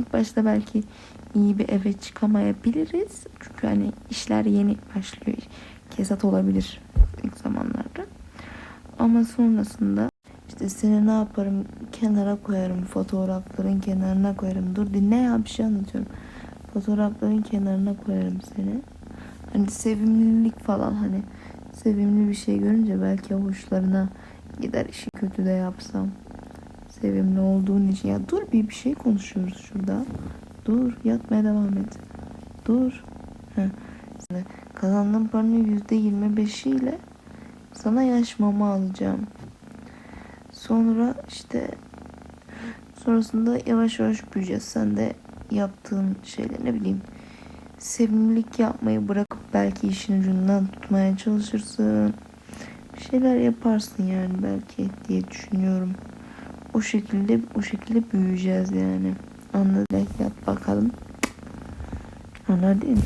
ilk başta belki iyi bir eve çıkamayabiliriz. Çünkü hani işler yeni başlıyor. Kesat olabilir ilk zamanlarda. Ama sonrasında işte seni ne yaparım kenara koyarım fotoğrafların kenarına koyarım. Dur dinle ya bir şey anlatıyorum. Fotoğrafların kenarına koyarım seni. Hani sevimlilik falan hani sevimli bir şey görünce belki hoşlarına gider işi kötü de yapsam. Sevimli olduğun için. Ya dur bir bir şey konuşuyoruz şurada. Dur yatmaya devam et. Dur. Heh. Kazandığım paranın yüzde yirmi beşiyle sana yaş mama alacağım. Sonra işte sonrasında yavaş yavaş büyüyeceğiz. Sen de yaptığın şeyler ne bileyim sevimlilik yapmayı bırakıp belki işin ucundan tutmaya çalışırsın. Bir şeyler yaparsın yani belki diye düşünüyorum. O şekilde o şekilde büyüyeceğiz yani. Anladık yap bakalım. Anladın?